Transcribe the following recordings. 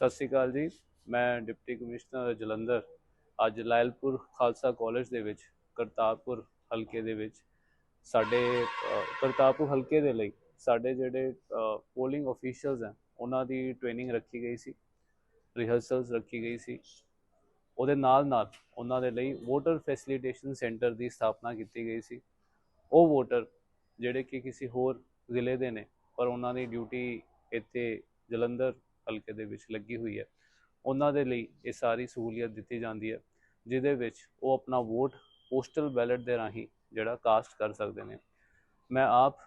ਸਤਿ ਸ਼੍ਰੀ ਅਕਾਲ ਜੀ। ਮੈਂ ਡਿਪਟੀ ਕਮਿਸ਼ਨਰ ਜਲੰਧਰ। ਅੱਜ ਲਾਇਲਪੁਰ ਖਾਲਸਾ ਕਾਲਜ ਦੇ ਵਿੱਚ, ਕਰਤਾਰਪੁਰ ਹਲਕੇ ਦੇ ਵਿੱਚ ਸਾਡੇ ਕਰਤਾਰਪੁਰ ਹਲਕੇ ਦੇ ਲਈ ਸਾਡੇ ਜਿਹੜੇ ਪੋਲਿੰਗ ਅਫੀਸ਼ੀਅਲਸ ਹਨ ਉਹਨਾਂ ਦੀ ਟ੍ਰੇਨਿੰਗ ਰੱਖੀ ਗਈ ਸੀ। ਰਿਹਰਸਲਸ ਰੱਖੀ ਗਈ ਸੀ। ਉਹਦੇ ਨਾਲ ਨਾਲ ਉਹਨਾਂ ਦੇ ਲਈ ਵੋਟਰ ਫੈਸਿਲਿਟੇਸ਼ਨ ਸੈਂਟਰ ਦੀ ਸਥਾਪਨਾ ਕੀਤੀ ਗਈ ਸੀ। ਉਹ ਵੋਟਰ ਜਿਹੜੇ ਕਿ ਕਿਸੇ ਹੋਰ ਜ਼ਿਲ੍ਹੇ ਦੇ ਨੇ, ਪਰ ਉਹਨਾਂ ਦੀ ਡਿਊਟੀ ਇੱਥੇ ਜਲੰਧਰ ਹਲਕੇ ਦੇ ਵਿੱਚ ਲੱਗੀ ਹੋਈ ਹੈ। ਉਹਨਾਂ ਦੇ ਲਈ ਇਹ ਸਾਰੀ ਸਹੂਲੀਅਤ ਦਿੱਤੀ ਜਾਂਦੀ ਹੈ, ਜਿਹਦੇ ਵਿੱਚ ਉਹ ਆਪਣਾ ਵੋਟ ਪੋਸਟਲ ਬੈਲਟ ਦੇ ਰਾਹੀਂ ਜਿਹੜਾ ਕਾਸਟ ਕਰ ਸਕਦੇ ਨੇ। ਮੈਂ ਆਪ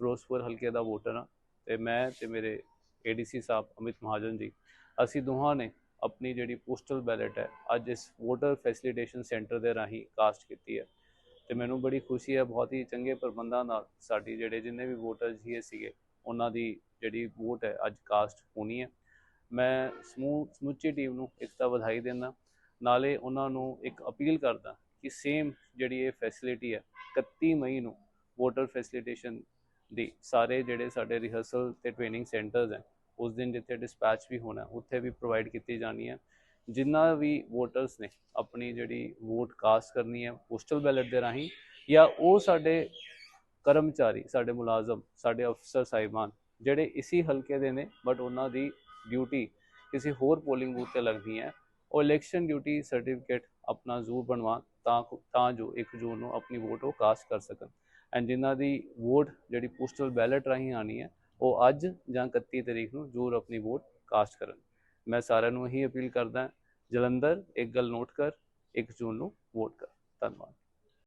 ਫਿਰੋਜ਼ਪੁਰ ਹਲਕੇ ਦਾ ਵੋਟਰ ਹਾਂ ਤੇ ਮੈਂ ਤੇ ਮੇਰੇ ਏਡੀਸੀ ਸਾਹਿਬ ਅਮਿਤ ਮਹਾਜਨ ਜੀ, ਅਸੀਂ ਦੋਹਾਂ ਨੇ ਆਪਣੀ ਜਿਹੜੀ ਪੋਸਟਲ ਬੈਲਟ ਹੈ, ਅੱਜ ਇਸ ਵੋਟਰ ਫੈਸਿਲਿਟੇਸ਼ਨ ਸੈਂਟਰ ਦੇ ਰਾਹੀਂ ਕਾਸਟ ਕੀਤੀ ਹੈ। ਤੇ ਮੈਨੂੰ ਬੜੀ ਖੁਸ਼ੀ ਹੈ, ਬਹੁਤ ਹੀ ਚੰਗੇ ਪ੍ਰਬੰਧਾਂ ਨਾਲ ਸਾਡੀ ਜਿਹੜੇ ਜਿੰਨੇ ਵੀ ਵੋਟਰ ਜੀ ਸੀਗੇ ਉਹਨਾਂ ਦੀ ਜਿਹੜੀ ਵੋਟ ਹੈ ਅੱਜ ਕਾਸਟ ਹੋਣੀ ਹੈ। ਮੈਂ ਸਮੂਹ ਸਮੁੱਚੀ ਟੀਮ ਨੂੰ ਇੱਕ ਤਾਂ ਵਧਾਈ ਦਿੰਦਾ, ਨਾਲੇ ਉਹਨਾਂ ਨੂੰ ਇੱਕ ਅਪੀਲ ਕਰਦਾ ਕਿ ਸੇਮ ਜਿਹੜੀ ਇਹ ਫੈਸਿਲਿਟੀ ਹੈ 31 ਮਈ ਨੂੰ ਵੋਟਰ ਫੈਸਿਲਿਟੇਸ਼ਨ ਦੀ, ਸਾਰੇ ਜਿਹੜੇ ਸਾਡੇ ਰਿਹਰਸਲ ਤੇ ਟ੍ਰੇਨਿੰਗ ਸੈਂਟਰਸ ਹੈ, ਉਸ ਦਿਨ ਜਿੱਥੇ ਡਿਸਪੈਚ ਵੀ ਹੋਣਾ, ਉੱਥੇ ਵੀ ਪ੍ਰੋਵਾਈਡ ਕੀਤੀ ਜਾਣੀ ਹੈ। ਜਿੰਨਾ ਵੀ ਵੋਟਰਸ ਨੇ ਆਪਣੀ ਜਿਹੜੀ ਵੋਟ ਕਾਸਟ ਕਰਨੀ ਹੈ ਪੋਸਟਲ ਬੈਲਟ ਦੇ ਰਾਹੀਂ ਜਾਂ ਉਹ ਸਾਡੇ ਕਰਮਚਾਰੀ, ਸਾਡੇ ਮੁਲਾਜ਼ਮ, ਸਾਡੇ ਅਫਸਰ ਸਾਹਿਬਾਨ, ਜਿਹੜੇ ਇਸੀ ਹਲਕੇ ਦੇ ਨੇ ਬਟ ਉਹਨਾਂ ਦੀ ਡਿਊਟੀ ਕਿਸੇ ਹੋਰ ਪੋਲਿੰਗ ਬੂਥ ਤੇ ਲੱਗਦੀ ਹੈ। ਉਹ ਇਲੈਕਸ਼ਨ ਡਿਊਟੀ ਸਰਟੀਫਿਕੇਟ ਆਪਣਾ ਜ਼ਰੂਰ ਬਣਵਾ ਤਾਂ ਤਾਂ ਜੋ 1 ਜੂਨ ਨੂੰ ਆਪਣੀ ਵੋਟ ਉਹ ਕਾਸਟ ਕਰ ਸਕਣ। ਐਂਡ ਜਿਨ੍ਹਾਂ ਦੀ ਵੋਟ ਜਿਹੜੀ ਪੋਸਟਲ ਬੈਲਟ ਰਾਹੀਂ ਆਣੀ ਹੈ, ਉਹ ਅੱਜ ਜਾਂ 31 ਤਰੀਕ ਨੂੰ ਜ਼ਰੂਰ ਆਪਣੀ ਵੋਟ ਕਾਸਟ ਕਰਨ। ਮੈਂ ਸਾਰਿਆਂ ਨੂੰ ਇਹੀ ਅਪੀਲ ਕਰਦਾ, ਜਲੰਧਰ, ਇੱਕ ਗੱਲ ਨੋਟ ਕਰ 1 ਜੂਨ ਨੂੰ ਵੋਟ ਕਰ। ਧੰਨਵਾਦ।